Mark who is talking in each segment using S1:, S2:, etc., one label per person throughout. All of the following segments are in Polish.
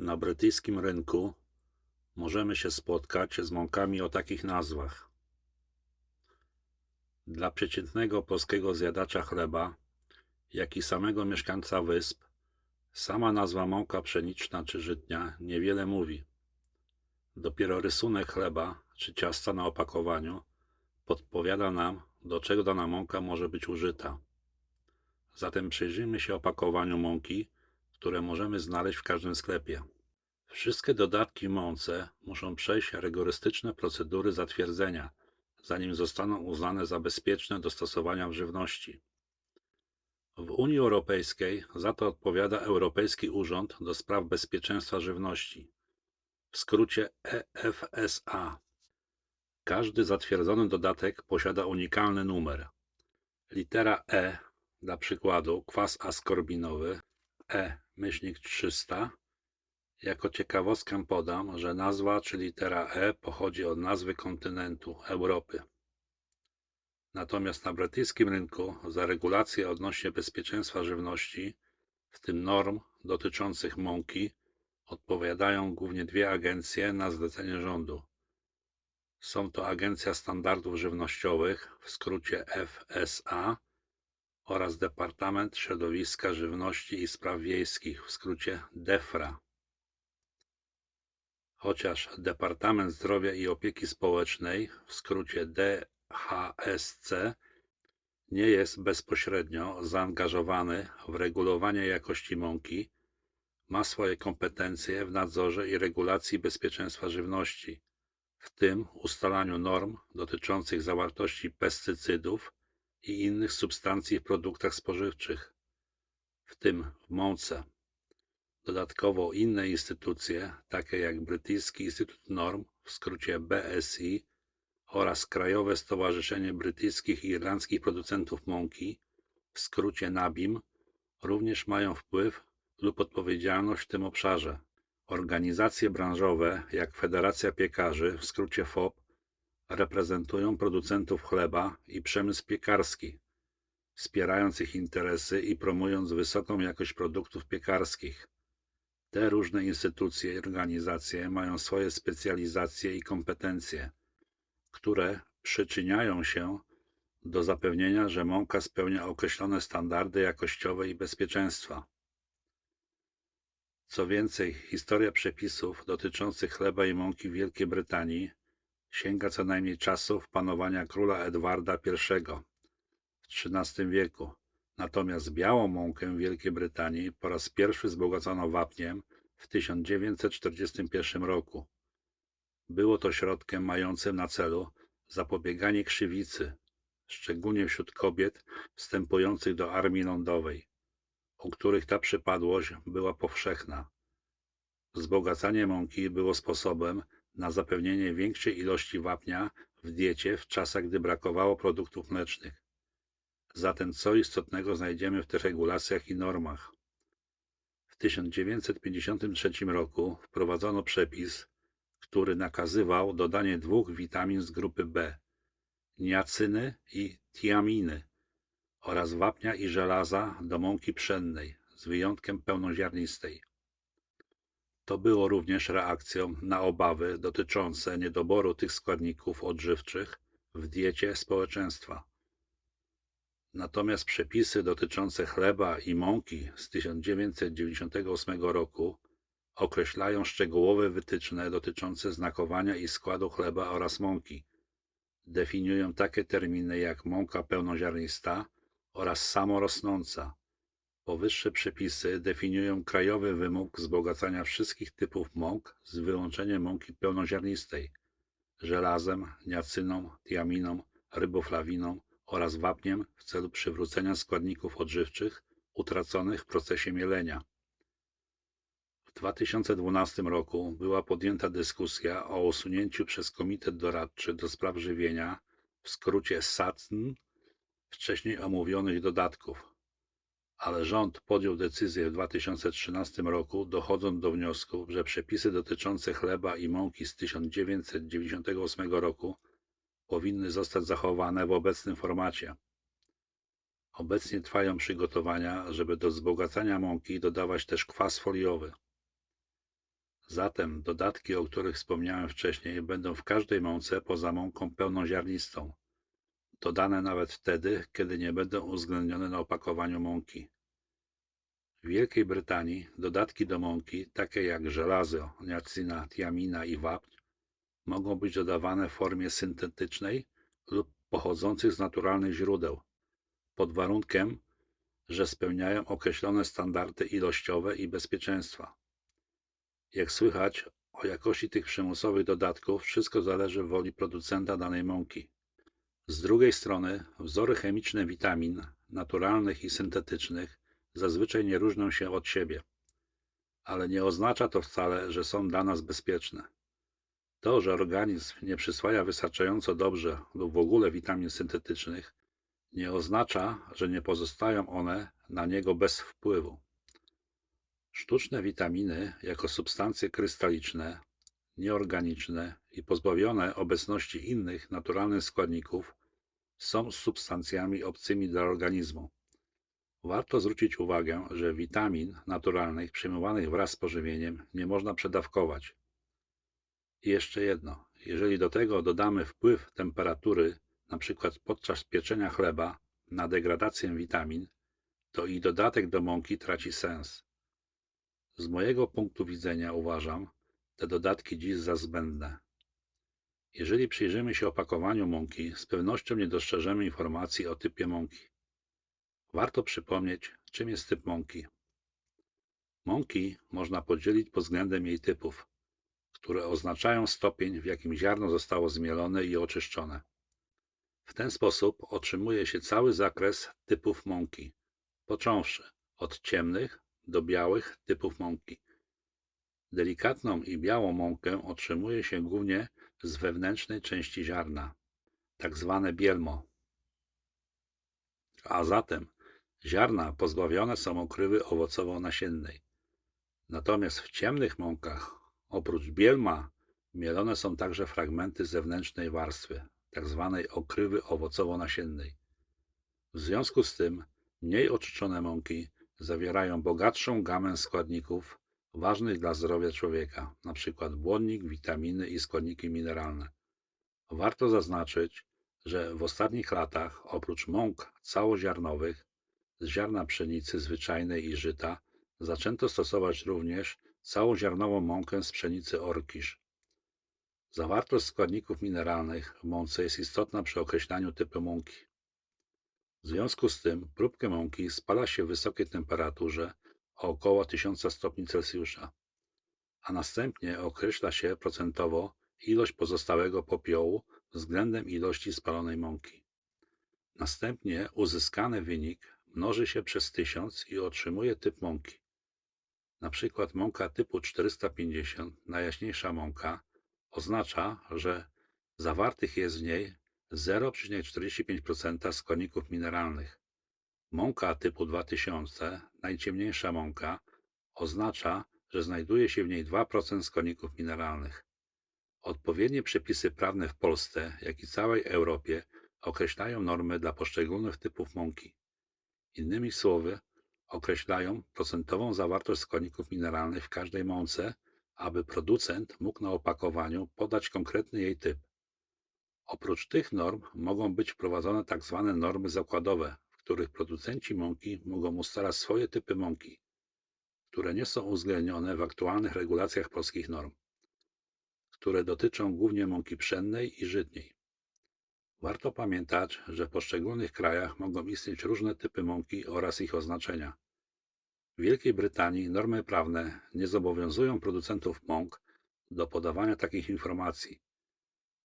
S1: Na brytyjskim rynku możemy się spotkać z mąkami o takich nazwach. Dla przeciętnego polskiego zjadacza chleba, jak i samego mieszkańca wysp, sama nazwa mąka pszeniczna czy żytnia niewiele mówi. Dopiero rysunek chleba czy ciasta na opakowaniu podpowiada nam, do czego dana mąka może być użyta. Zatem przyjrzyjmy się opakowaniu mąki, które możemy znaleźć w każdym sklepie. Wszystkie dodatki mące muszą przejść rygorystyczne procedury zatwierdzenia, zanim zostaną uznane za bezpieczne do stosowania w żywności. W Unii Europejskiej za to odpowiada Europejski Urząd do Spraw Bezpieczeństwa Żywności, w skrócie EFSA. Każdy zatwierdzony dodatek posiada unikalny numer. Litera E, dla przykładu kwas askorbinowy E-300. Jako ciekawostkę podam, że nazwa czy litera E pochodzi od nazwy kontynentu Europy. Natomiast na brytyjskim rynku za regulacje odnośnie bezpieczeństwa żywności, w tym norm dotyczących mąki, odpowiadają głównie dwie agencje na zlecenie rządu. Są to Agencja Standardów Żywnościowych, w skrócie FSA, oraz Departament Środowiska, Żywności i Spraw Wiejskich, w skrócie DEFRA. Chociaż Departament Zdrowia i Opieki Społecznej, w skrócie DHSC, nie jest bezpośrednio zaangażowany w regulowanie jakości mąki, ma swoje kompetencje w nadzorze i regulacji bezpieczeństwa żywności, w tym ustalaniu norm dotyczących zawartości pestycydów i innych substancji w produktach spożywczych, w tym w mące. Dodatkowo inne instytucje, takie jak Brytyjski Instytut Norm, w skrócie BSI, oraz Krajowe Stowarzyszenie Brytyjskich i Irlandzkich Producentów Mąki, w skrócie NABIM, również mają wpływ lub odpowiedzialność w tym obszarze. Organizacje branżowe, jak Federacja Piekarzy, w skrócie FOP, reprezentują producentów chleba i przemysł piekarski, wspierając ich interesy i promując wysoką jakość produktów piekarskich. Te różne instytucje i organizacje mają swoje specjalizacje i kompetencje, które przyczyniają się do zapewnienia, że mąka spełnia określone standardy jakościowe i bezpieczeństwa. Co więcej, historia przepisów dotyczących chleba i mąki w Wielkiej Brytanii sięga co najmniej czasów panowania króla Edwarda I w XIII wieku. Natomiast białą mąkę w Wielkiej Brytanii po raz pierwszy wzbogacono wapniem w 1941 roku. Było to środkiem mającym na celu zapobieganie krzywicy, szczególnie wśród kobiet wstępujących do armii lądowej, u których ta przypadłość była powszechna. Wzbogacanie mąki było sposobem na zapewnienie większej ilości wapnia w diecie w czasach, gdy brakowało produktów mlecznych. Zatem co istotnego znajdziemy w tych regulacjach i normach? W 1953 roku wprowadzono przepis, który nakazywał dodanie dwóch witamin z grupy B, niacyny i tiaminy oraz wapnia i żelaza do mąki pszennej, z wyjątkiem pełnoziarnistej. To było również reakcją na obawy dotyczące niedoboru tych składników odżywczych w diecie społeczeństwa. Natomiast przepisy dotyczące chleba i mąki z 1998 roku określają szczegółowe wytyczne dotyczące znakowania i składu chleba oraz mąki. Definiują takie terminy jak mąka pełnoziarnista oraz samorosnąca, Powyższe przepisy definiują krajowy wymóg wzbogacania wszystkich typów mąk z wyłączeniem mąki pełnoziarnistej żelazem, niacyną, tiaminą, ryboflawiną oraz wapniem w celu przywrócenia składników odżywczych utraconych w procesie mielenia. W 2012 roku była podjęta dyskusja o usunięciu przez Komitet Doradczy do Spraw Żywienia, w skrócie SACN, wcześniej omówionych dodatków, ale rząd podjął decyzję w 2013 roku, dochodząc do wniosku, że przepisy dotyczące chleba i mąki z 1998 roku powinny zostać zachowane w obecnym formacie. Obecnie trwają przygotowania, żeby do wzbogacania mąki dodawać też kwas foliowy. Zatem dodatki, o których wspomniałem wcześniej, będą w każdej mące poza mąką pełnoziarnistą, dodane nawet wtedy, kiedy nie będą uwzględnione na opakowaniu mąki. W Wielkiej Brytanii dodatki do mąki, takie jak żelazo, niacyna, tiamina i wapń, mogą być dodawane w formie syntetycznej lub pochodzących z naturalnych źródeł, pod warunkiem, że spełniają określone standardy ilościowe i bezpieczeństwa. Jak słychać, o jakości tych przymusowych dodatków wszystko zależy woli producenta danej mąki. Z drugiej strony, wzory chemiczne witamin, naturalnych i syntetycznych, zazwyczaj nie różnią się od siebie, ale nie oznacza to wcale, że są dla nas bezpieczne. To, że organizm nie przyswaja wystarczająco dobrze lub w ogóle witamin syntetycznych, nie oznacza, że nie pozostają one na niego bez wpływu. Sztuczne witaminy, jako substancje krystaliczne, nieorganiczne i pozbawione obecności innych naturalnych składników, są substancjami obcymi dla organizmu. Warto zwrócić uwagę, że witamin naturalnych przyjmowanych wraz z pożywieniem nie można przedawkować. I jeszcze jedno, jeżeli do tego dodamy wpływ temperatury, np. podczas pieczenia chleba, na degradację witamin, to i dodatek do mąki traci sens. Z mojego punktu widzenia uważam te dodatki dziś za zbędne. Jeżeli przyjrzymy się opakowaniu mąki, z pewnością nie dostrzeżemy informacji o typie mąki. Warto przypomnieć, czym jest typ mąki. Mąki można podzielić pod względem jej typów, które oznaczają stopień, w jakim ziarno zostało zmielone i oczyszczone. W ten sposób otrzymuje się cały zakres typów mąki, począwszy od ciemnych do białych typów mąki. Delikatną i białą mąkę otrzymuje się głównie z wewnętrznej części ziarna, tak zwane bielmo. A zatem ziarna pozbawione są okrywy owocowo-nasiennej. Natomiast w ciemnych mąkach, oprócz bielma, mielone są także fragmenty zewnętrznej warstwy, tak zwanej okrywy owocowo-nasiennej. W związku z tym mniej oczyszczone mąki zawierają bogatszą gamę składników ważnych dla zdrowia człowieka, np. błonnik, witaminy i składniki mineralne. Warto zaznaczyć, że w ostatnich latach oprócz mąk całoziarnowych z ziarna pszenicy zwyczajnej i żyta zaczęto stosować również całoziarnową mąkę z pszenicy orkisz. Zawartość składników mineralnych w mące jest istotna przy określaniu typu mąki. W związku z tym próbkę mąki spala się w wysokiej temperaturze około 1000 stopni Celsjusza, a następnie określa się procentowo ilość pozostałego popiołu względem ilości spalonej mąki. Następnie uzyskany wynik mnoży się przez 1000 i otrzymuje typ mąki. Na przykład mąka typu 450, najjaśniejsza mąka, oznacza, że zawartych jest w niej 0,45% składników mineralnych. Mąka typu 2000, najciemniejsza mąka, oznacza, że znajduje się w niej 2% składników mineralnych. Odpowiednie przepisy prawne w Polsce, jak i całej Europie określają normy dla poszczególnych typów mąki. Innymi słowy, określają procentową zawartość składników mineralnych w każdej mące, aby producent mógł na opakowaniu podać konkretny jej typ. Oprócz tych norm mogą być wprowadzone tzw. Tak normy zakładowe, których producenci mąki mogą ustalać swoje typy mąki, które nie są uwzględnione w aktualnych regulacjach polskich norm, które dotyczą głównie mąki pszennej i żytniej. Warto pamiętać, że w poszczególnych krajach mogą istnieć różne typy mąki oraz ich oznaczenia. W Wielkiej Brytanii normy prawne nie zobowiązują producentów mąk do podawania takich informacji.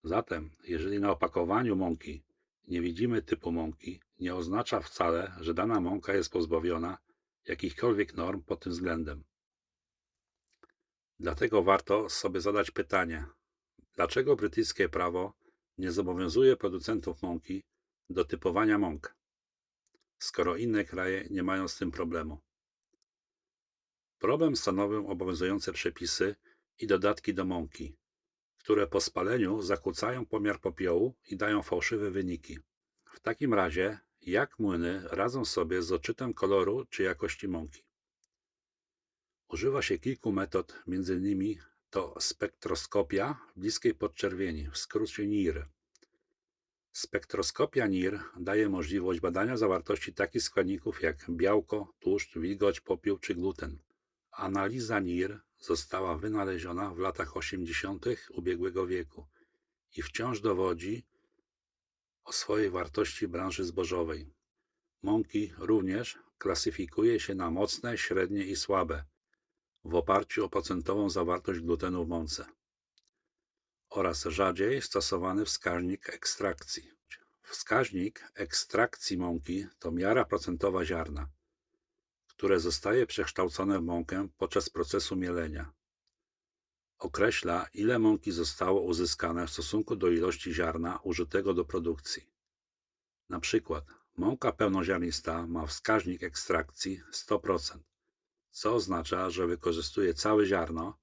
S1: Zatem, jeżeli na opakowaniu mąki nie widzimy typu mąki, nie oznacza wcale, że dana mąka jest pozbawiona jakichkolwiek norm pod tym względem. Dlatego warto sobie zadać pytanie, dlaczego brytyjskie prawo nie zobowiązuje producentów mąki do typowania mąk, skoro inne kraje nie mają z tym problemu. Problem stanowią obowiązujące przepisy i dodatki do mąki, które po spaleniu zakłócają pomiar popiołu i dają fałszywe wyniki. W takim razie, jak młyny radzą sobie z odczytem koloru czy jakości mąki? Używa się kilku metod, m.in. to spektroskopia bliskiej podczerwieni, w skrócie NIR. Spektroskopia NIR daje możliwość badania zawartości takich składników jak białko, tłuszcz, wilgoć, popiół czy gluten. Analiza NIR została wynaleziona w latach 80. ubiegłego wieku i wciąż dowodzi o swojej wartości branży zbożowej. Mąki również klasyfikuje się na mocne, średnie i słabe w oparciu o procentową zawartość glutenu w mące oraz rzadziej stosowany wskaźnik ekstrakcji. Wskaźnik ekstrakcji mąki to miara procentowa ziarna, które zostaje przekształcone w mąkę podczas procesu mielenia. Określa, ile mąki zostało uzyskane w stosunku do ilości ziarna użytego do produkcji. Na przykład mąka pełnoziarnista ma wskaźnik ekstrakcji 100%, co oznacza, że wykorzystuje całe ziarno,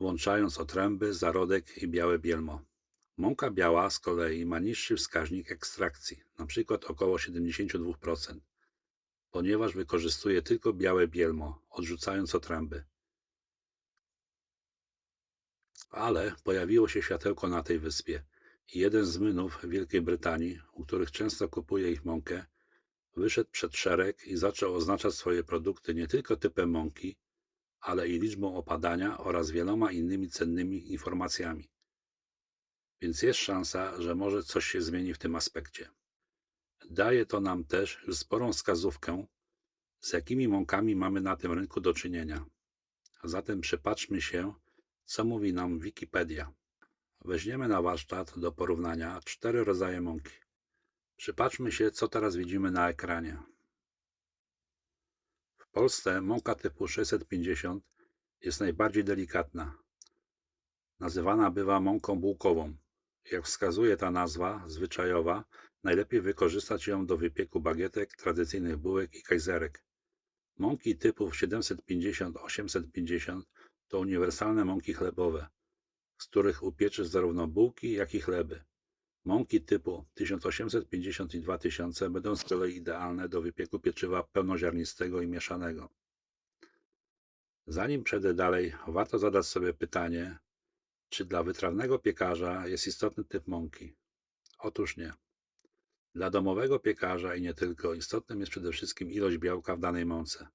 S1: włączając otręby, zarodek i białe bielmo. Mąka biała z kolei ma niższy wskaźnik ekstrakcji, np. około 72%, ponieważ wykorzystuje tylko białe bielmo, odrzucając otręby. Ale pojawiło się światełko na tej wyspie i jeden z młynów w Wielkiej Brytanii, u których często kupuje ich mąkę, wyszedł przed szereg i zaczął oznaczać swoje produkty nie tylko typem mąki, ale i liczbą opadania oraz wieloma innymi cennymi informacjami. Więc jest szansa, że może coś się zmieni w tym aspekcie. Daje to nam też sporą wskazówkę, z jakimi mąkami mamy na tym rynku do czynienia. Zatem przypatrzmy się, co mówi nam Wikipedia. Weźmiemy na warsztat do porównania cztery rodzaje mąki. Przypatrzmy się, co teraz widzimy na ekranie. W Polsce mąka typu 650 jest najbardziej delikatna. Nazywana bywa mąką bułkową. Jak wskazuje ta nazwa zwyczajowa, najlepiej wykorzystać ją do wypieku bagietek, tradycyjnych bułek i kajzerek. Mąki typów 750-850 to uniwersalne mąki chlebowe, z których upieczysz zarówno bułki, jak i chleby. Mąki typu 1850 i 2000 będą z kolei idealne do wypieku pieczywa pełnoziarnistego i mieszanego. Zanim przejdę dalej, warto zadać sobie pytanie, czy dla wytrawnego piekarza jest istotny typ mąki? Otóż nie. Dla domowego piekarza i nie tylko istotnym jest przede wszystkim ilość białka w danej mące.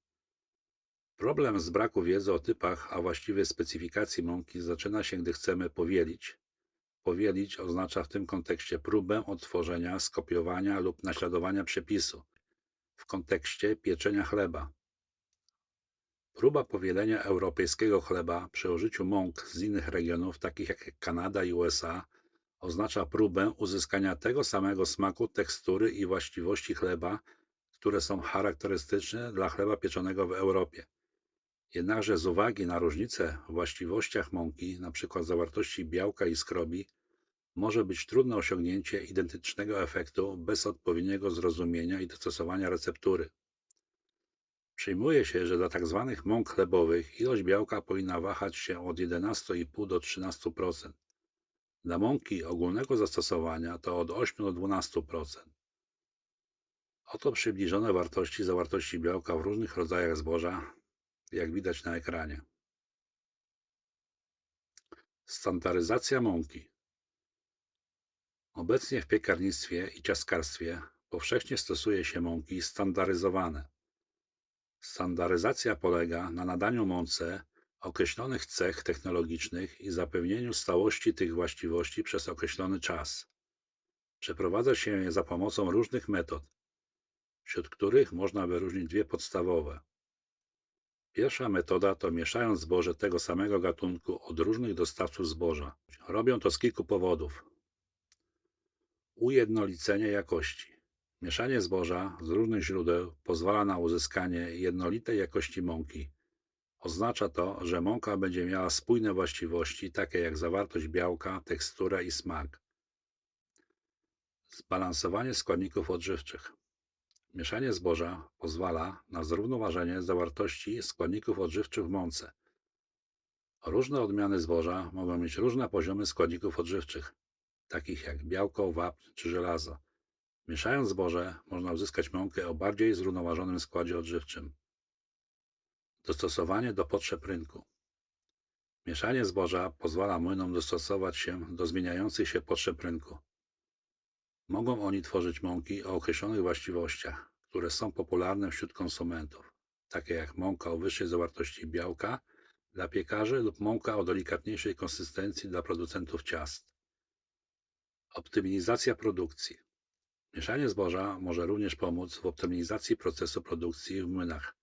S1: Problem z braku wiedzy o typach, a właściwie specyfikacji mąki zaczyna się, gdy chcemy powielić. Powielić oznacza w tym kontekście próbę odtworzenia, skopiowania lub naśladowania przepisu w kontekście pieczenia chleba. Próba powielenia europejskiego chleba przy użyciu mąk z innych regionów, takich jak Kanada i USA, oznacza próbę uzyskania tego samego smaku, tekstury i właściwości chleba, które są charakterystyczne dla chleba pieczonego w Europie. Jednakże z uwagi na różnice w właściwościach mąki, np. zawartości białka i skrobi, może być trudne osiągnięcie identycznego efektu bez odpowiedniego zrozumienia i dostosowania receptury. Przyjmuje się, że dla tzw. mąk chlebowych ilość białka powinna wahać się od 11,5 do 13%. Dla mąki ogólnego zastosowania to od 8 do 12%. Oto przybliżone wartości zawartości białka w różnych rodzajach zboża, jak widać na ekranie. Standaryzacja mąki. Obecnie w piekarnictwie i ciastkarstwie powszechnie stosuje się mąki standaryzowane. Standaryzacja polega na nadaniu mące określonych cech technologicznych i zapewnieniu stałości tych właściwości przez określony czas. Przeprowadza się je za pomocą różnych metod, wśród których można wyróżnić dwie podstawowe. Pierwsza metoda to mieszając zboże tego samego gatunku od różnych dostawców zboża. Robią to z kilku powodów. Ujednolicenie jakości. Mieszanie zboża z różnych źródeł pozwala na uzyskanie jednolitej jakości mąki. Oznacza to, że mąka będzie miała spójne właściwości, takie jak zawartość białka, teksturę i smak. Zbalansowanie składników odżywczych. Mieszanie zboża pozwala na zrównoważenie zawartości składników odżywczych w mące. Różne odmiany zboża mogą mieć różne poziomy składników odżywczych, takich jak białko, wapń czy żelazo. Mieszając zboże, można uzyskać mąkę o bardziej zrównoważonym składzie odżywczym. Dostosowanie do potrzeb rynku. Mieszanie zboża pozwala młynom dostosować się do zmieniających się potrzeb rynku. Mogą oni tworzyć mąki o określonych właściwościach, które są popularne wśród konsumentów, takie jak mąka o wyższej zawartości białka dla piekarzy lub mąka o delikatniejszej konsystencji dla producentów ciast. Optymalizacja produkcji. Mieszanie zboża może również pomóc w optymalizacji procesu produkcji w młynach,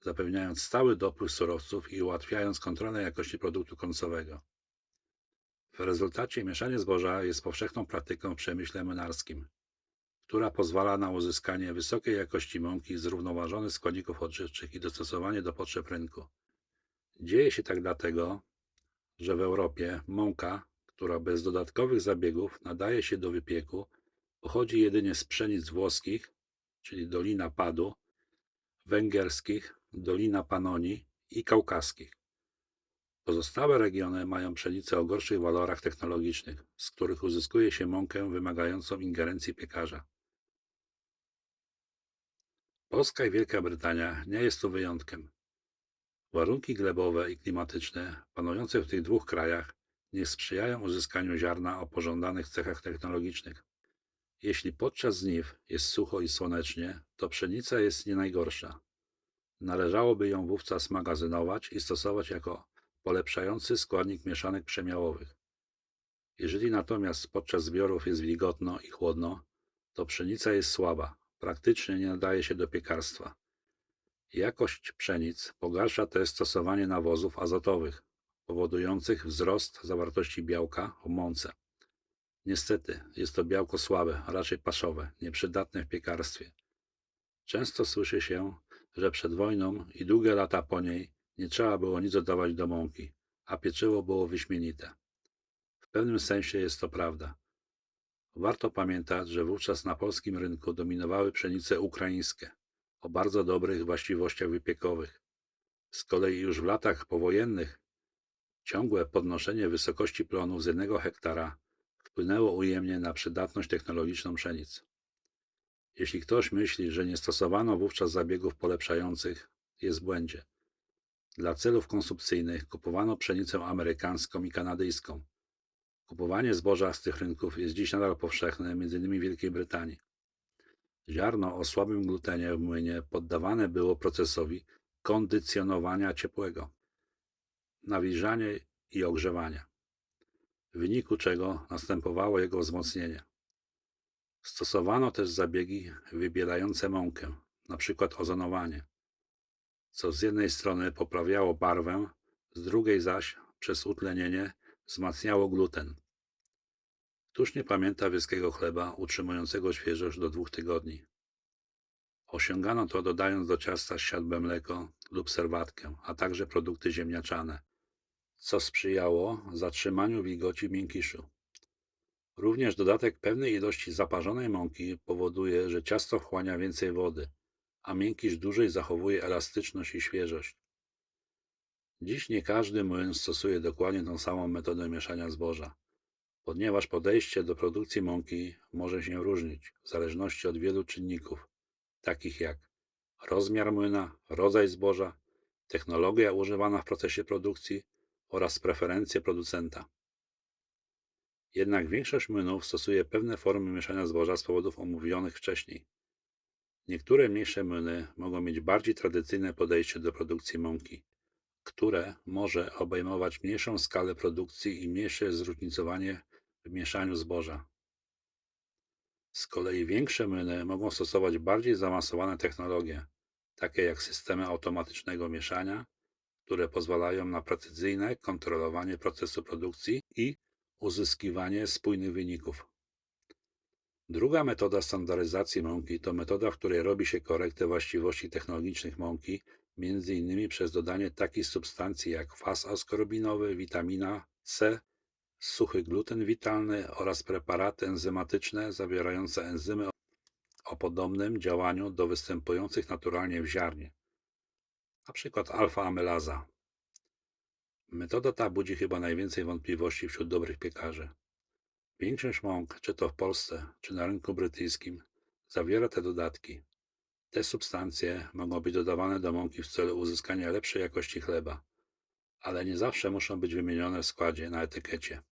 S1: zapewniając stały dopływ surowców i ułatwiając kontrolę jakości produktu końcowego. W rezultacie mieszanie zboża jest powszechną praktyką w przemyśle młynarskim, która pozwala na uzyskanie wysokiej jakości mąki, zrównoważonych składników odżywczych i dostosowanie do potrzeb rynku. Dzieje się tak dlatego, że w Europie mąka, która bez dodatkowych zabiegów nadaje się do wypieku, pochodzi jedynie z pszenic włoskich, czyli Dolina Padu, węgierskich, Dolina Panonii i kaukaskich. Pozostałe regiony mają pszenice o gorszych walorach technologicznych, z których uzyskuje się mąkę wymagającą ingerencji piekarza. Polska i Wielka Brytania nie jest tu wyjątkiem. Warunki glebowe i klimatyczne panujące w tych dwóch krajach nie sprzyjają uzyskaniu ziarna o pożądanych cechach technologicznych. Jeśli podczas żniw jest sucho i słonecznie, to pszenica jest nie najgorsza. Należałoby ją wówczas magazynować i stosować jako polepszający składnik mieszanek przemiałowych. Jeżeli natomiast podczas zbiorów jest wilgotno i chłodno, to pszenica jest słaba, praktycznie nie nadaje się do piekarstwa. Jakość pszenic pogarsza też stosowanie nawozów azotowych, powodujących wzrost zawartości białka w mące. Niestety, jest to białko słabe, a raczej paszowe, nieprzydatne w piekarstwie. Często słyszy się, że przed wojną i długie lata po niej nie trzeba było nic dodawać do mąki, a pieczywo było wyśmienite. W pewnym sensie jest to prawda. Warto pamiętać, że wówczas na polskim rynku dominowały pszenice ukraińskie o bardzo dobrych właściwościach wypiekowych. Z kolei już w latach powojennych ciągłe podnoszenie wysokości plonów z jednego hektara wpłynęło ujemnie na przydatność technologiczną pszenic. Jeśli ktoś myśli, że nie stosowano wówczas zabiegów polepszających, jest w błędzie. Dla celów konsumpcyjnych kupowano pszenicę amerykańską i kanadyjską. Kupowanie zboża z tych rynków jest dziś nadal powszechne, m.in. w Wielkiej Brytanii. Ziarno o słabym glutenie w młynie poddawane było procesowi kondycjonowania ciepłego, nawilżania i ogrzewania, w wyniku czego następowało jego wzmocnienie. Stosowano też zabiegi wybielające mąkę, np. ozonowanie, co z jednej strony poprawiało barwę, z drugiej zaś przez utlenienie wzmacniało gluten. Któż nie pamięta wieskiego chleba utrzymującego świeżość do dwóch tygodni? Osiągano to dodając do ciasta siadłe mleko lub serwatkę, a także produkty ziemniaczane, co sprzyjało zatrzymaniu wilgoci w miękiszu. Również dodatek pewnej ilości zaparzonej mąki powoduje, że ciasto wchłania więcej wody, a miękisz dłużej zachowuje elastyczność i świeżość. Dziś nie każdy młyn stosuje dokładnie tą samą metodę mieszania zboża, ponieważ podejście do produkcji mąki może się różnić w zależności od wielu czynników, takich jak rozmiar młyna, rodzaj zboża, technologia używana w procesie produkcji oraz preferencje producenta. Jednak większość młynów stosuje pewne formy mieszania zboża z powodów omówionych wcześniej. Niektóre mniejsze młyny mogą mieć bardziej tradycyjne podejście do produkcji mąki, które może obejmować mniejszą skalę produkcji i mniejsze zróżnicowanie w mieszaniu zboża. Z kolei większe młyny mogą stosować bardziej zaawansowane technologie, takie jak systemy automatycznego mieszania, które pozwalają na precyzyjne kontrolowanie procesu produkcji i uzyskiwanie spójnych wyników. Druga metoda standaryzacji mąki to metoda, w której robi się korektę właściwości technologicznych mąki, innymi przez dodanie takich substancji jak kwas askorbinowy, witamina C, suchy gluten witalny oraz preparaty enzymatyczne zawierające enzymy o podobnym działaniu do występujących naturalnie w ziarnie, np. alfa-amylaza. Metoda ta budzi chyba najwięcej wątpliwości wśród dobrych piekarzy. Większość mąk, czy to w Polsce, czy na rynku brytyjskim, zawiera te dodatki. Te substancje mogą być dodawane do mąki w celu uzyskania lepszej jakości chleba. ale nie zawsze muszą być wymienione w składzie na etykiecie,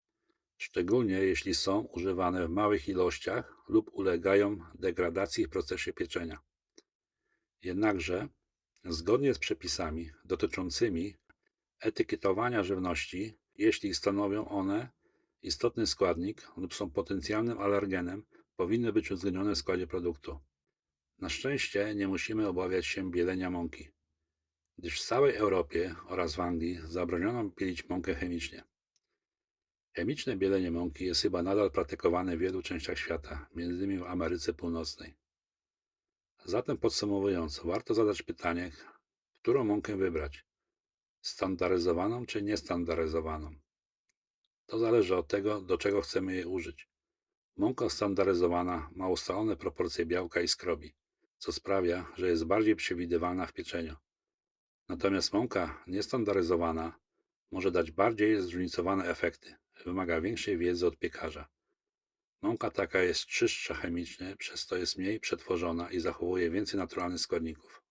S1: szczególnie jeśli są używane w małych ilościach lub ulegają degradacji w procesie pieczenia. Jednakże, zgodnie z przepisami dotyczącymi etykietowania żywności, jeśli stanowią one istotny składnik lub są potencjalnym alergenem, powinny być uwzględnione w składzie produktu. Na szczęście nie musimy obawiać się bielenia mąki, gdyż w całej Europie oraz w Anglii zabroniono bielić mąkę chemicznie. Chemiczne bielenie mąki jest chyba nadal praktykowane w wielu częściach świata, m.in. w Ameryce Północnej. Zatem podsumowując, warto zadać pytanie, którą mąkę wybrać: standaryzowaną czy niestandaryzowaną. To zależy od tego, do czego chcemy jej użyć. Mąka standaryzowana ma ustalone proporcje białka i skrobi, co sprawia, że jest bardziej przewidywalna w pieczeniu. Natomiast mąka niestandaryzowana może dać bardziej zróżnicowane efekty, wymaga większej wiedzy od piekarza. Mąka taka jest czystsza chemicznie, przez to jest mniej przetworzona i zachowuje więcej naturalnych składników.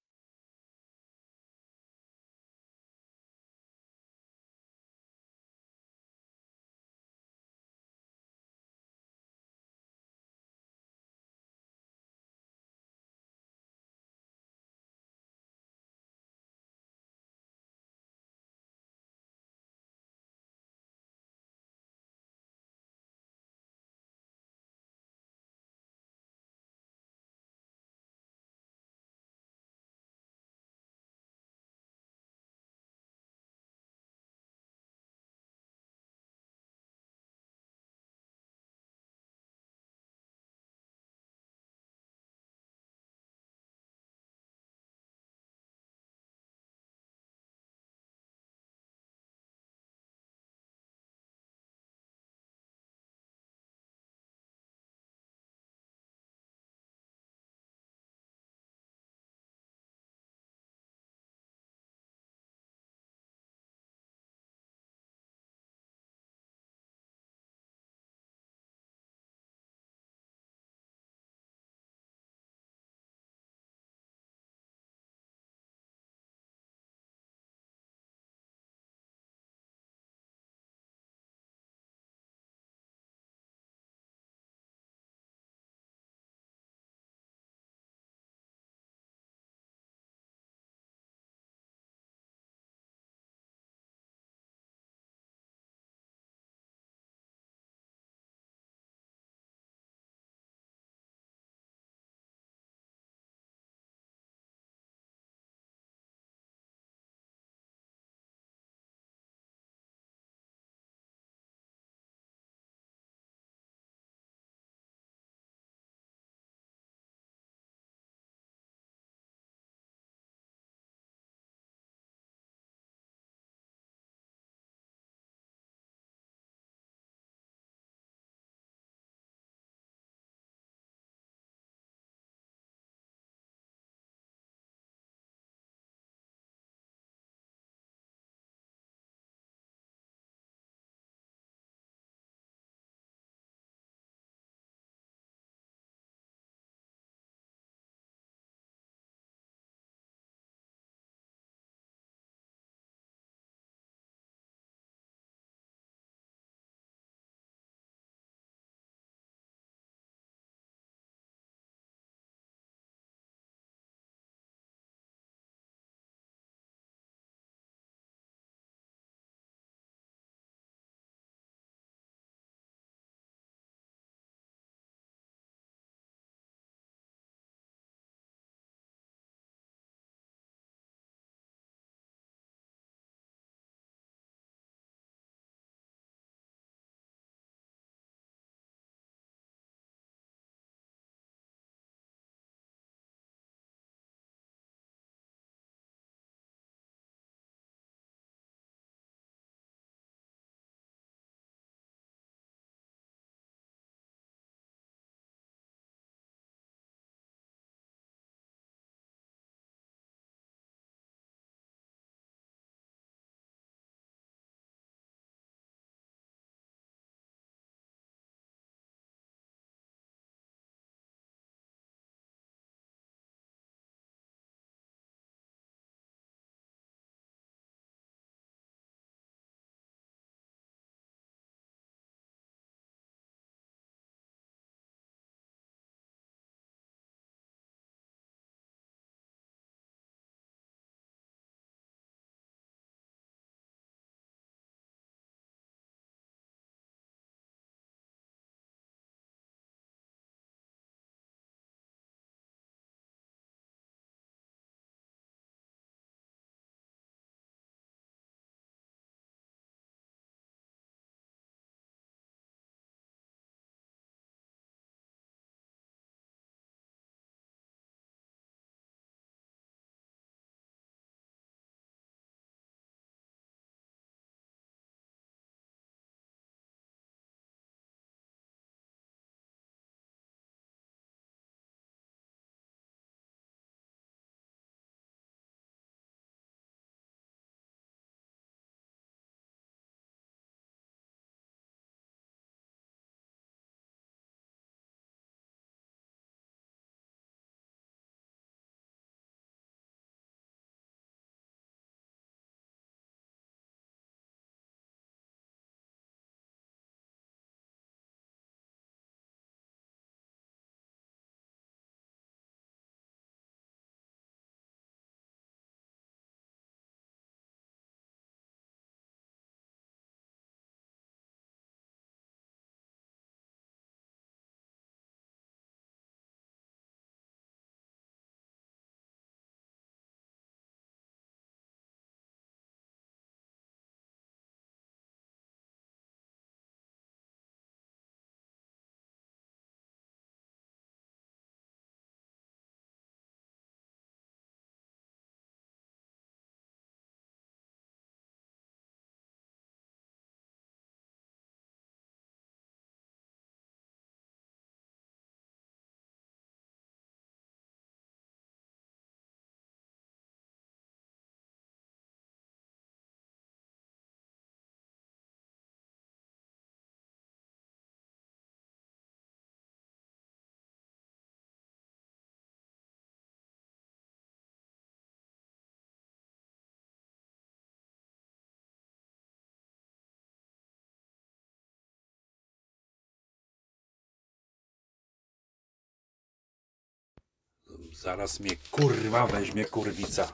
S1: Zaraz mnie kurwa weźmie kurwica.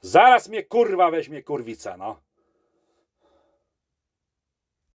S1: Zaraz mnie kurwa weźmie kurwica, no.